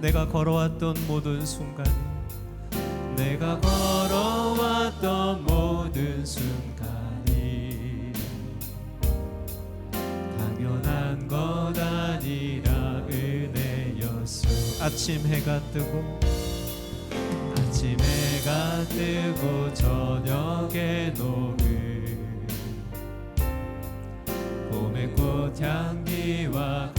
내가 걸어왔던 모든 순간 내가 걸어왔던 모든 순간이 당연한 것 아니라 은혜였어. 아침 해가 뜨고 아침 해가 뜨고 저녁에 녹음 봄의 꽃 향기와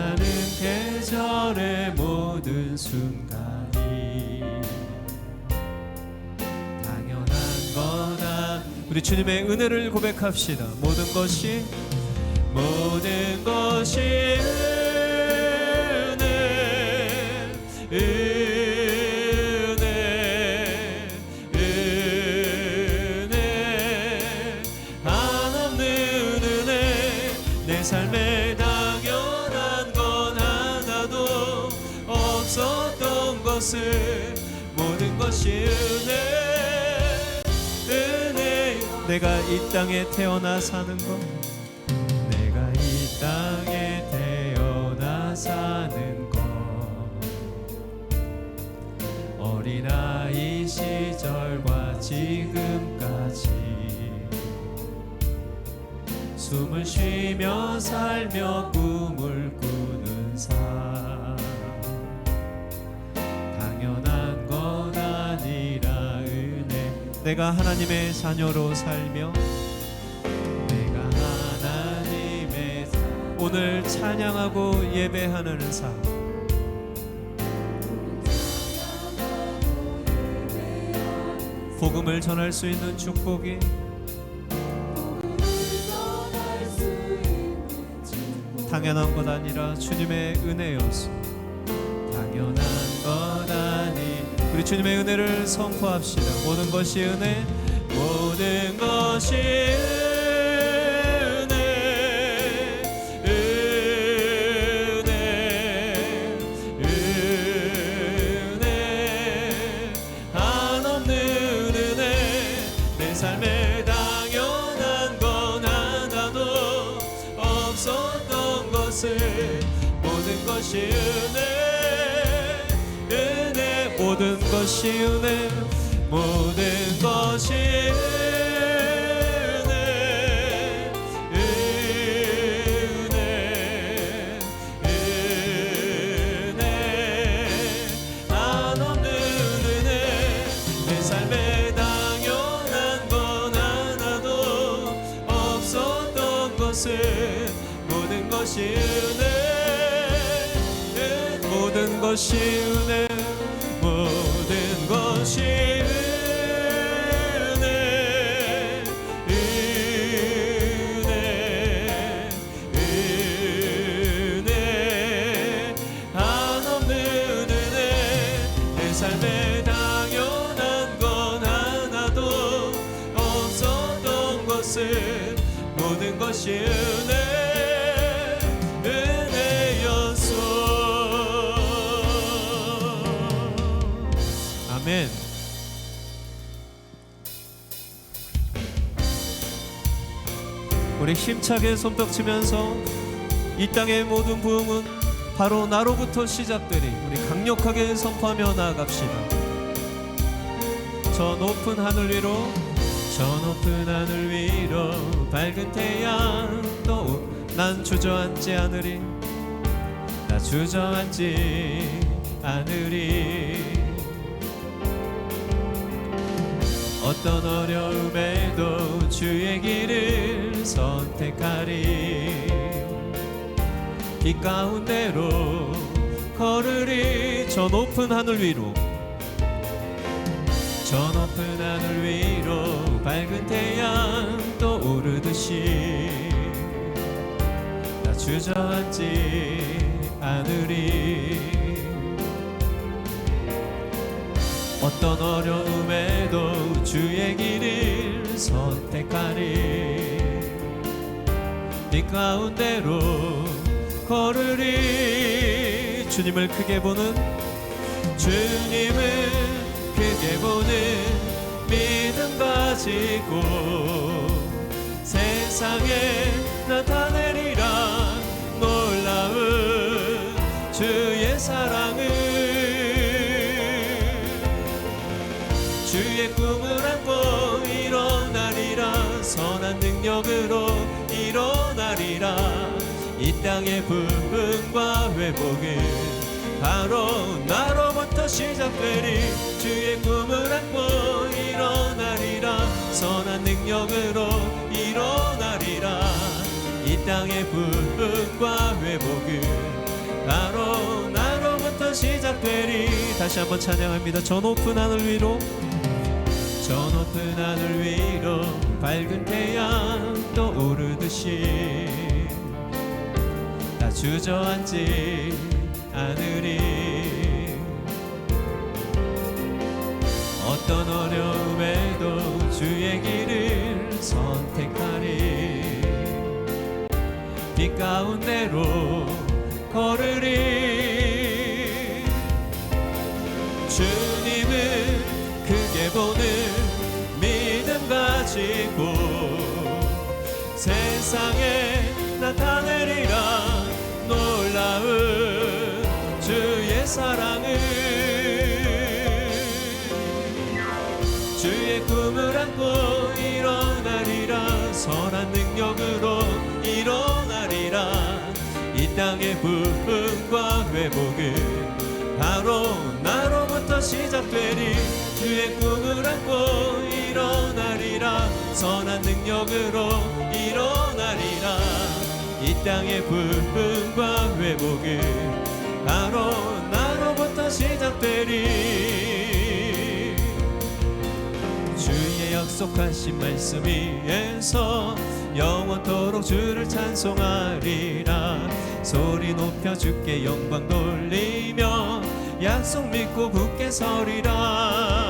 변하는 계절의 모든 순간이 당연한 거다. 우리 주님의 은혜를 고백합시다. 모든 것이 모든 것이 은혜 은혜 은혜. 한없는 은혜 내 삶에 것을 모든 것이 은혜 은혜. 내가 이 땅에 태어나 사는 것 내가 이 땅에 태어나 사는 것. 어린아이 시절과 지금까지 숨을 쉬며 살며 내가 하나님의 자녀로 살며 내가 하나님의 자- 오늘 찬양하고 예배하는 삶 복음을 전할 수 있는 축복이 당연한 것 아니라 주님의 은혜였어 당연 우리 주님의 은혜를 선포합시다. 모든 것이 은혜 모든 것이 은혜 것이 은혜 모든 것이 은혜 은혜 은혜 한없는 은혜. 내 삶에 당연한 건 하나도 없었던 것을 모든 것이 은혜 것이 아멘. 우리 힘차게 손뼉 치면서 이 땅의 모든 부흥은 바로 나로부터 시작되리. 우리 강력하게 선포하며 나아갑시다. 저 높은 하늘 위로 저 높은 하늘 위로 밝은 태양 또난 주저앉지 않으리. 나 주저앉지 않으리 어떤 어려움에도 주의 길을 선택하리. 빛 가운데로 걸으리. 저 높은 하늘 위로. 저 높은 하늘 위로 밝은 태양 떠오르듯이. 나 주저앉지 않으리 어떤 어려움에도 주의 길을 선택하리. 빛 가운데로 걸으리. 주님을 크게 보는 주님을 크게 보는 믿음 가지고 세상에 나타내리라. 놀라운 주의 사랑을 주의 꿈을 안고 일어나리라. 선한 능력으로 일어나리라. 이 땅의 부흥과 회복은 바로 나로부터 시작되리. 주의 꿈을 안고 일어나리라. 선한 능력으로 일어나리라. 이 땅의 부흥과 회복은 바로 나로부터 시작되리. 다시 한번 찬양합니다. 저 높은 하늘 위로 저 높은 하늘 위로 밝은 태양 떠오르듯이 나 주저앉지 않으리. 어떤 어려움에도 주의 길을 선택하리. 빛 가운데로 걸으리. 주님을 크게 보는 가지고 세상에 나타내리라 놀라운 주의 사랑을. 주의 꿈을 안고 일어나리라. 선한 능력으로 일어나리라. 이 땅의 부흥과 회복은 바로 나로부터 시작되리. 주의 꿈을 안고 일어나 리라. 선한 능력으로 일어나리라. 이 땅의 부흥과 회복은 바로 나로부터 시작되리. 주의 약속하신 말씀 위에서 영원토록 주를 찬송하리라. 소리 높여 주께 영광 돌리며 약속 믿고 굳게 서리라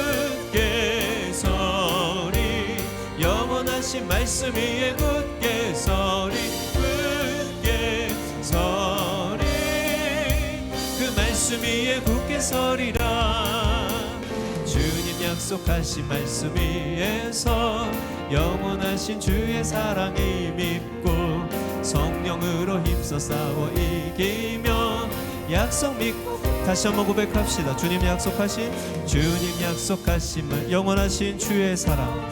영원하신 말씀 위에 굳게 서리 굳게 서리. 그 말씀 위에 굳게 서리라. 주님 약속하신 말씀 위에서 영원하신 주의 사랑이 믿고 성령으로 힘써 싸워 이기며 약속 믿고 다시 한번 고백합시다. 주님 약속하신 주님 약속하신 말 영원하신 주의 사랑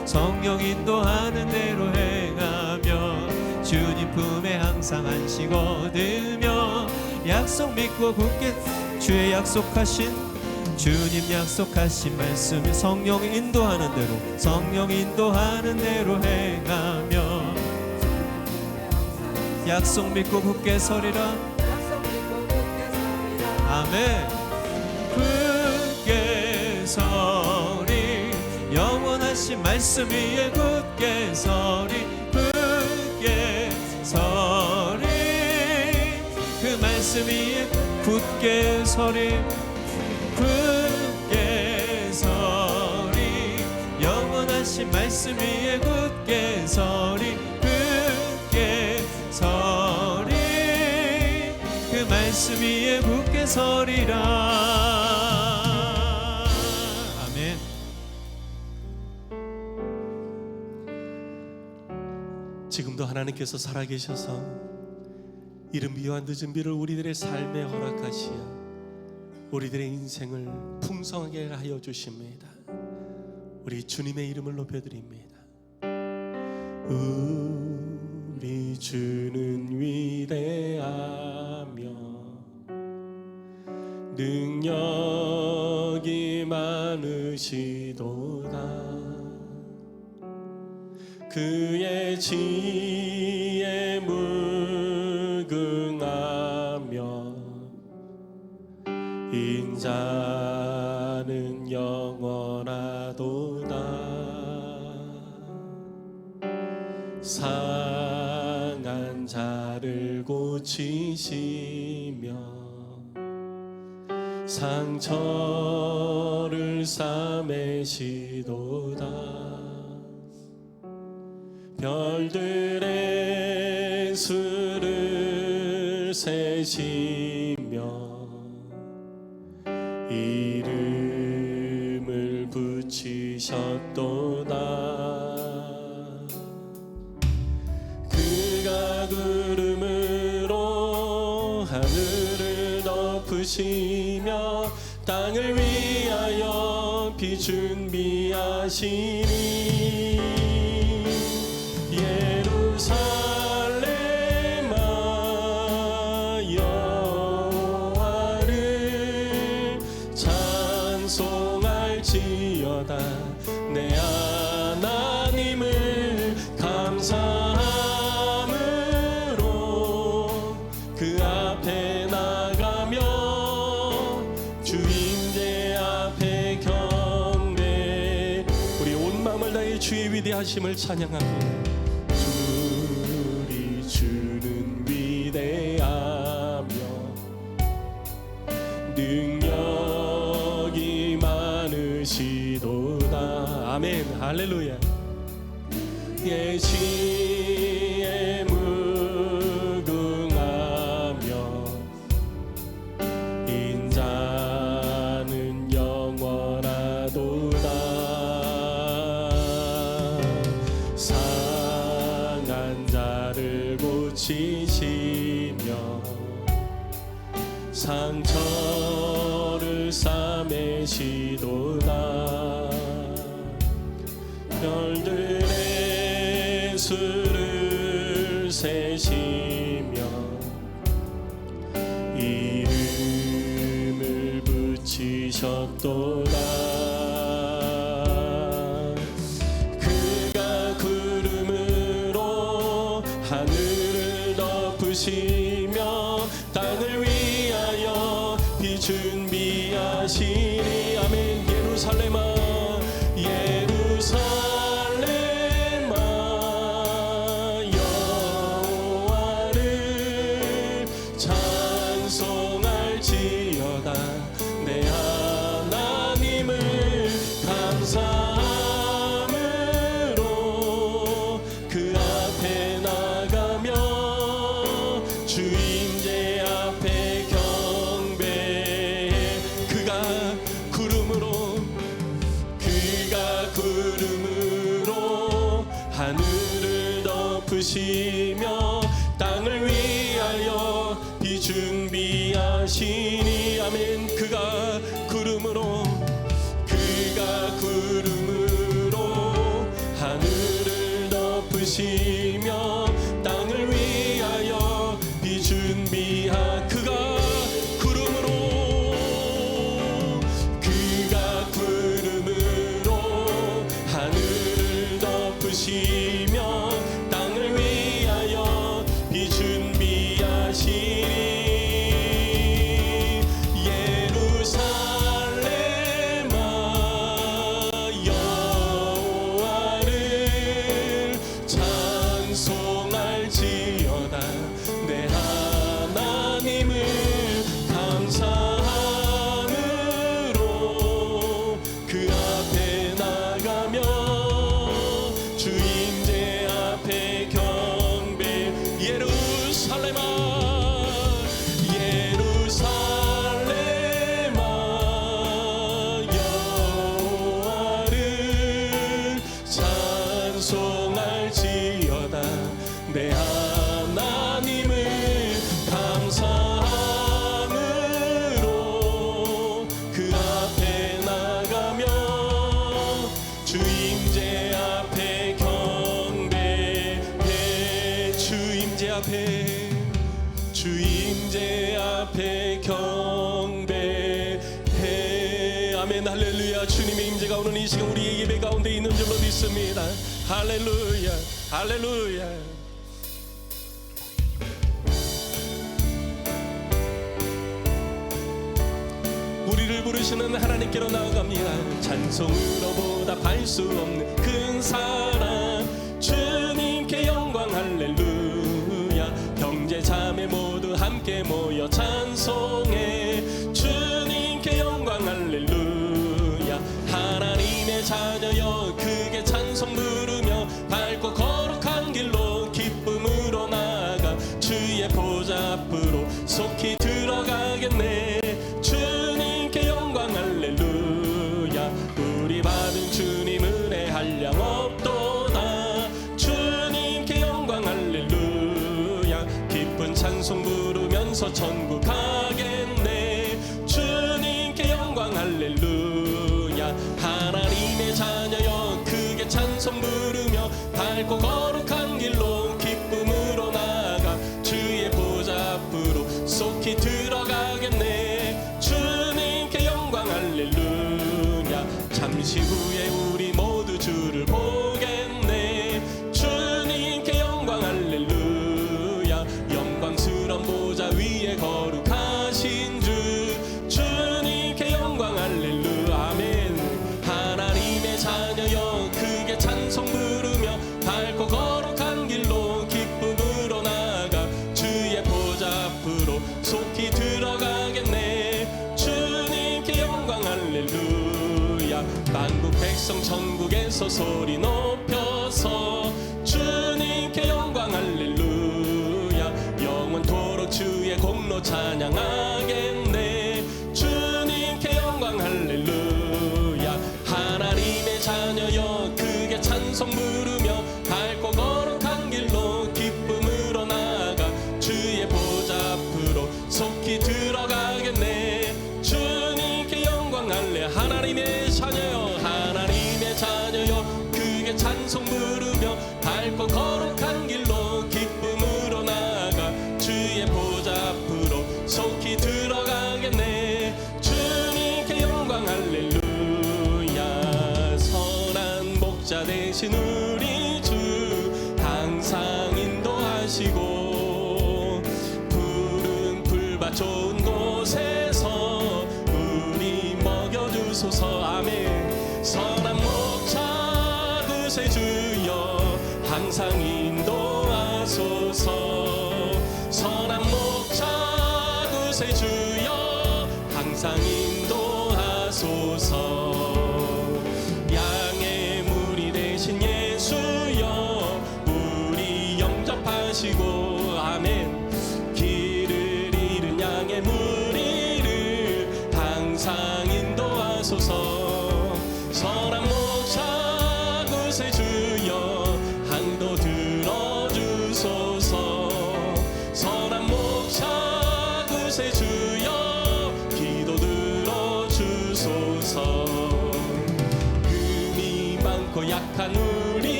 성령 인도하는 대로 행하며 주님 품에 항상 안식 얻으며 약속 믿고 굳게 주의 약속하신 주님 약속하신 말씀 성령 인도하는 대로 성령 인도하는 대로 행하며 약속 믿고 굳게 서리라. 아멘 말씀 위에 굳게 서리 굳게 서리. 말씀 위에 굳게 서리 굳게 서리. 영원하신 말씀 위에 굳게 서리 굳게 서리. 그 말씀 위에 굳게 서리라 지금도 하나님께서 살아계셔서 이른 비와 늦은 비를 우리들의 삶에 허락하시어 우리들의 인생을 풍성하게 하여 주십니다. 우리 주님의 이름을 높여드립니다. 우리 주는 위대하며 능력이 많으시도다. 그의 지 고치시며 상처를 싸매시도다. 별들의 수를 세시며 이름을 붙이셨도 위대하심을 찬양합니다 우리 주는 위대하며 능력이 많으시도다. 아멘. 할렐루야. 예시 이름을 붙이셨도다 덮으시며 있습니다. 할렐루야, 할렐루야. 우리를 부르시는 하나님께로 나아갑니다. 찬송으로보다 발 수 없는 큰 사랑. Hallelujah. 주의 공로 찬양하겠네. 뜻의 주여 항상 인도하소서. 선한 목자 뜻의 주여 항상 인도하소서.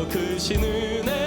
깊어 크신 은혜.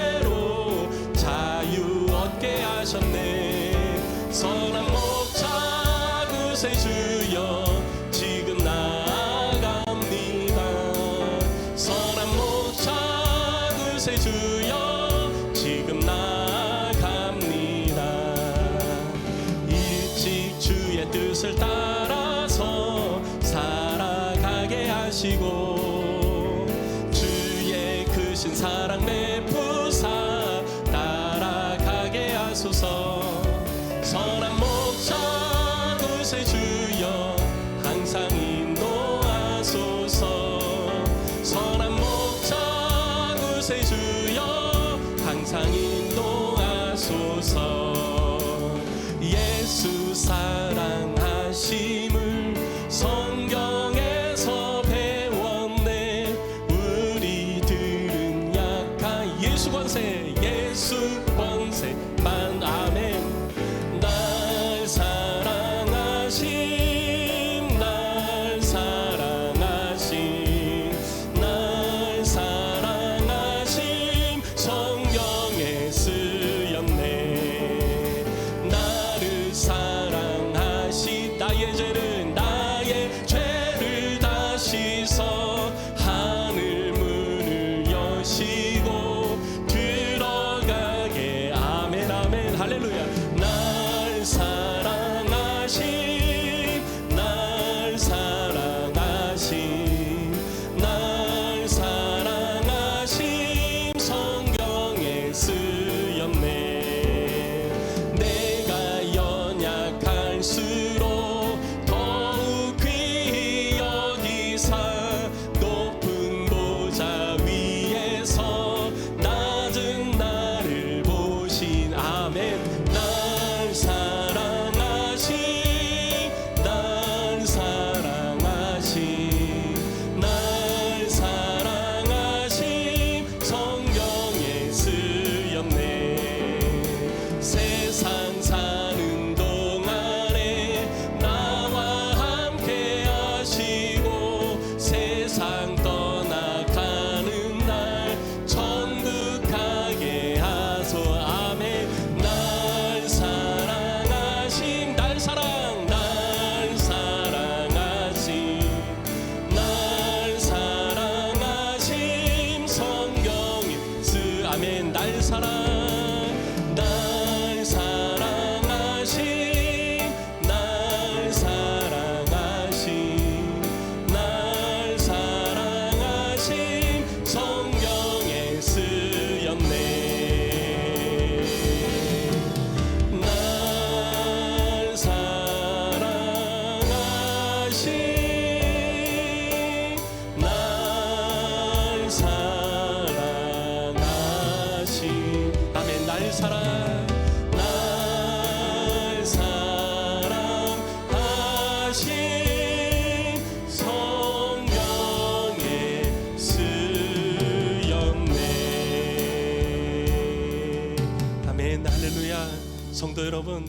성도 여러분,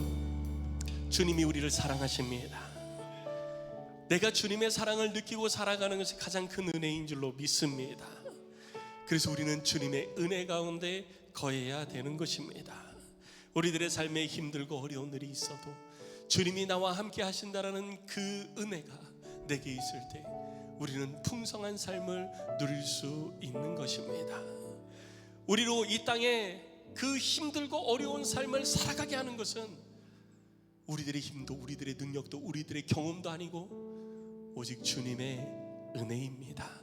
주님이 우리를 사랑하십니다. 내가 주님의 사랑을 느끼고 살아가는 것이 가장 큰 은혜인 줄로 믿습니다. 그래서 우리는 주님의 은혜 가운데 거해야 되는 것입니다. 우리들의 삶에 힘들고 어려운 일이 있어도 주님이 나와 함께 하신다라는 그 은혜가 내게 있을 때 우리는 풍성한 삶을 누릴 수 있는 것입니다. 우리로 이 땅에 그 힘들고 어려운 삶을 살아가게 하는 것은 우리들의 힘도 우리들의 능력도 우리들의 경험도 아니고 오직 주님의 은혜입니다.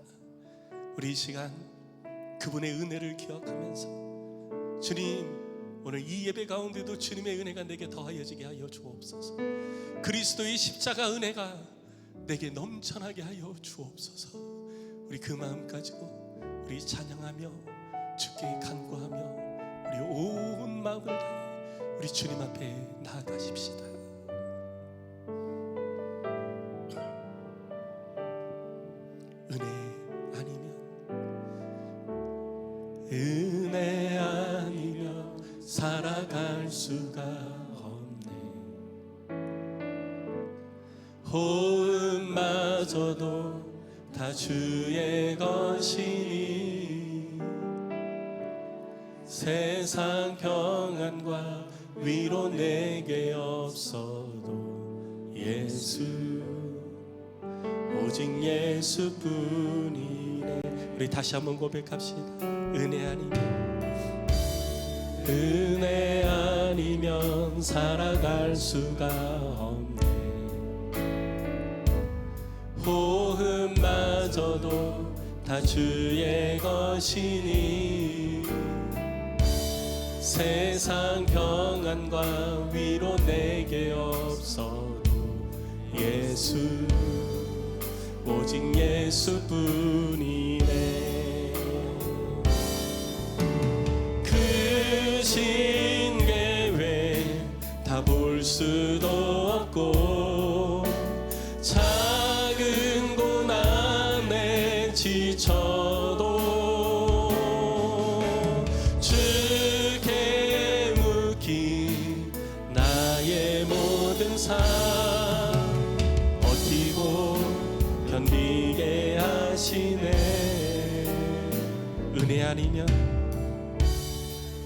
우리 이 시간 그분의 은혜를 기억하면서 주님 오늘 이 예배 가운데도 주님의 은혜가 내게 더하여지게 하여 주옵소서. 그리스도의 십자가 은혜가 내게 넘쳐나게 하여 주옵소서. 우리 그 마음 가지고 우리 찬양하며 주께 간구하며 우리 온 마음을 다해 우리 주님 앞에 나아가십시다. 예수뿐이네. 우리 다시 한번 고백합시다. 은혜 아니면 은혜 아니면 살아갈 수가 없네. 호흡마저도 다 주의 것이니 세상 평안과 위로 내게 없어도 예수 오직 예수뿐이네. 그 신계획 다 볼 수도 없고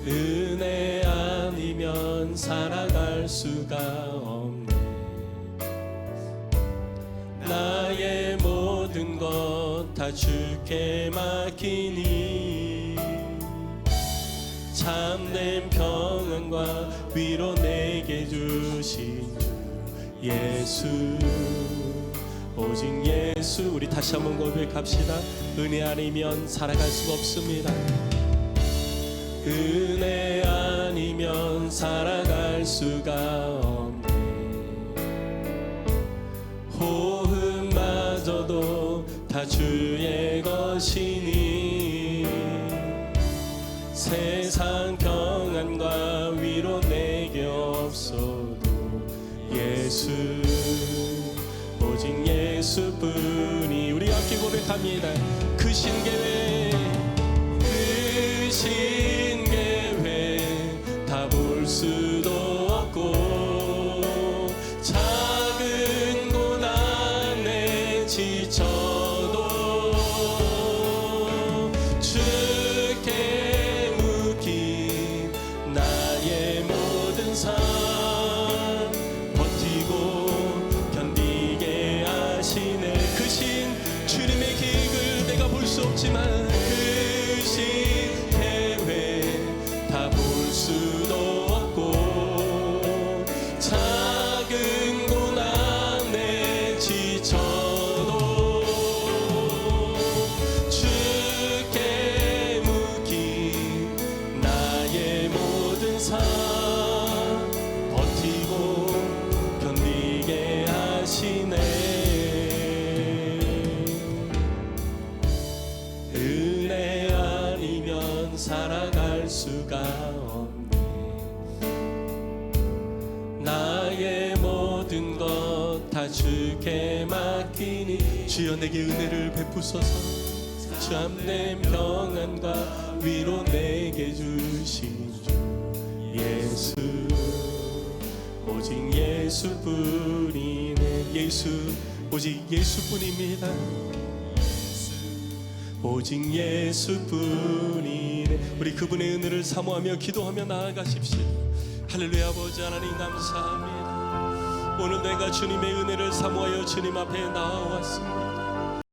은혜 아니면 살아갈 수가 없네. 나의 모든 것 다 주께 맡기니 참된 평안과 위로 내게 주신 주 예수. 오직 예수. 우리 다시 한번 고백합시다. 은혜 아니면 살아갈 수가 없습니다 은혜 아니면 살아갈 수가 없네. 호흡마저도 다 주의 것이니 세상 평안과 위로 내게 없어도 예수 오직 예수뿐이 우리 함께 고백합니다. 그 신계획 그 신계 삶 버티고 견디게 하시네. 은혜 아니면 살아갈 수가 없네. 나의 모든 것 다 주께 맡기니 주여 내게 은혜를 베푸소서. 참된 평안과 위로 내 예수뿐이네 예수 오직 예수뿐입니다. 오직 예수뿐이네. 우리 그분의 은혜를 사모하며 기도하며 나아가십시오. 할렐루야 아버지 하나님 감사합니다. 오늘 내가 주님의 은혜를 사모하여 주님 앞에 나와왔습니다